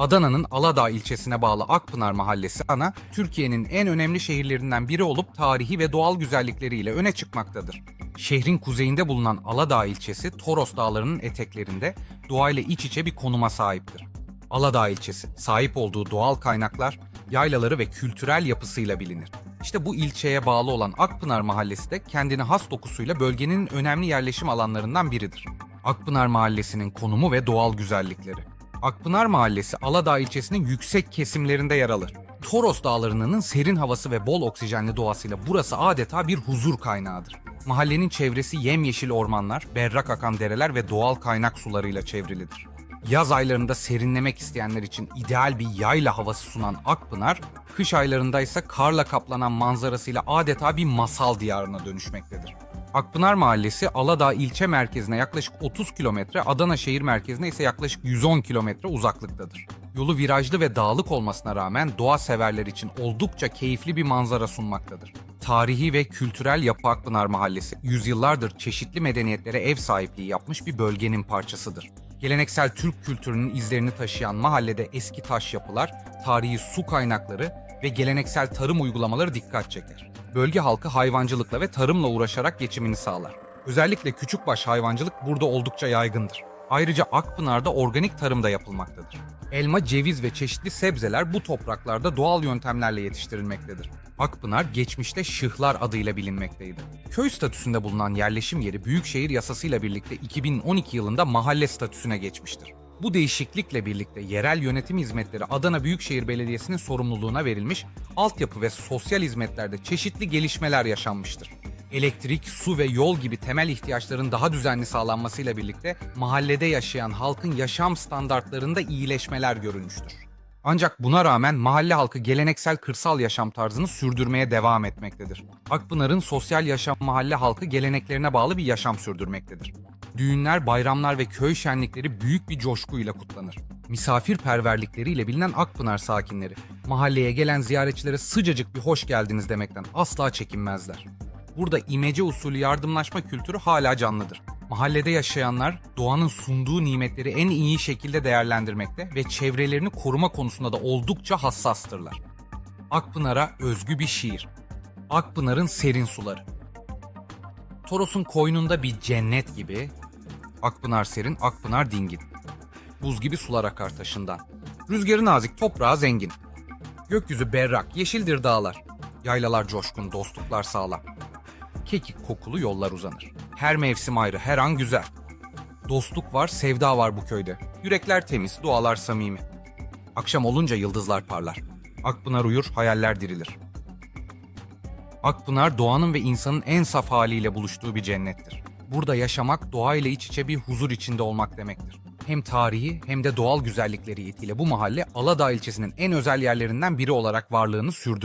Adana'nın Aladağ ilçesine bağlı Akpınar Mahallesi ana, Türkiye'nin en önemli şehirlerinden biri olup tarihi ve doğal güzellikleriyle öne çıkmaktadır. Şehrin kuzeyinde bulunan Aladağ ilçesi, Toros Dağları'nın eteklerinde doğayla iç içe bir konuma sahiptir. Aladağ ilçesi, sahip olduğu doğal kaynaklar, yaylaları ve kültürel yapısıyla bilinir. İşte bu ilçeye bağlı olan Akpınar Mahallesi de kendine has dokusuyla bölgenin önemli yerleşim alanlarından biridir. Akpınar Mahallesi'nin konumu ve doğal güzellikleri. Akpınar Mahallesi Aladağ ilçesinin yüksek kesimlerinde yer alır. Toros Dağları'nın serin havası ve bol oksijenli doğasıyla burası adeta bir huzur kaynağıdır. Mahallenin çevresi yemyeşil ormanlar, berrak akan dereler ve doğal kaynak sularıyla çevrilidir. Yaz aylarında serinlemek isteyenler için ideal bir yayla havası sunan Akpınar, kış aylarında ise karla kaplanan manzarasıyla adeta bir masal diyarına dönüşmektedir. Akpınar Mahallesi Aladağ ilçe merkezine yaklaşık 30 kilometre, Adana şehir merkezine ise yaklaşık 110 kilometre uzaklıktadır. Yolu virajlı ve dağlık olmasına rağmen doğa severler için oldukça keyifli bir manzara sunmaktadır. Tarihi ve kültürel yapı Akpınar Mahallesi, yüzyıllardır çeşitli medeniyetlere ev sahipliği yapmış bir bölgenin parçasıdır. Geleneksel Türk kültürünün izlerini taşıyan mahallede eski taş yapılar, tarihi su kaynakları ve geleneksel tarım uygulamaları dikkat çeker. Bölge halkı hayvancılıkla ve tarımla uğraşarak geçimini sağlar. Özellikle küçükbaş hayvancılık burada oldukça yaygındır. Ayrıca Akpınar'da organik tarım da yapılmaktadır. Elma, ceviz ve çeşitli sebzeler bu topraklarda doğal yöntemlerle yetiştirilmektedir. Akpınar geçmişte Şıhlar adıyla bilinmekteydi. Köy statüsünde bulunan yerleşim yeri Büyükşehir Yasası'yla birlikte 2012 yılında mahalle statüsüne geçmiştir. Bu değişiklikle birlikte yerel yönetim hizmetleri Adana Büyükşehir Belediyesi'nin sorumluluğuna verilmiş, altyapı ve sosyal hizmetlerde çeşitli gelişmeler yaşanmıştır. Elektrik, su ve yol gibi temel ihtiyaçların daha düzenli sağlanmasıyla birlikte mahallede yaşayan halkın yaşam standartlarında iyileşmeler görülmüştür. Ancak buna rağmen mahalle halkı geleneksel kırsal yaşam tarzını sürdürmeye devam etmektedir. Akpınar'ın sosyal yaşam mahalle halkı geleneklerine bağlı bir yaşam sürdürmektedir. Düğünler, bayramlar ve köy şenlikleri büyük bir coşkuyla kutlanır. Misafirperverlikleriyle bilinen Akpınar sakinleri, mahalleye gelen ziyaretçilere sıcacık bir hoş geldiniz demekten asla çekinmezler. Burada imece usulü yardımlaşma kültürü hala canlıdır. Mahallede yaşayanlar doğanın sunduğu nimetleri en iyi şekilde değerlendirmekte ve çevrelerini koruma konusunda da oldukça hassastırlar. Akpınar'a özgü bir şiir. Akpınar'ın serin suları. Toros'un koynunda bir cennet gibi. Akpınar serin, Akpınar dingin. Buz gibi sular akar taşından. Rüzgarı nazik, toprağı zengin. Gökyüzü berrak, yeşildir dağlar. Yaylalar coşkun, dostluklar sağlam. Kekik kokulu yollar uzanır. Her mevsim ayrı, her an güzel. Dostluk var, sevda var bu köyde. Yürekler temiz, dualar samimi. Akşam olunca yıldızlar parlar. Akpınar uyur, hayaller dirilir. Akpınar doğanın ve insanın en saf haliyle buluştuğu bir cennettir. Burada yaşamak doğayla iç içe bir huzur içinde olmak demektir. Hem tarihi hem de doğal güzellikleri yetiyle bu mahalle Aladağ ilçesinin en özel yerlerinden biri olarak varlığını sürdürür.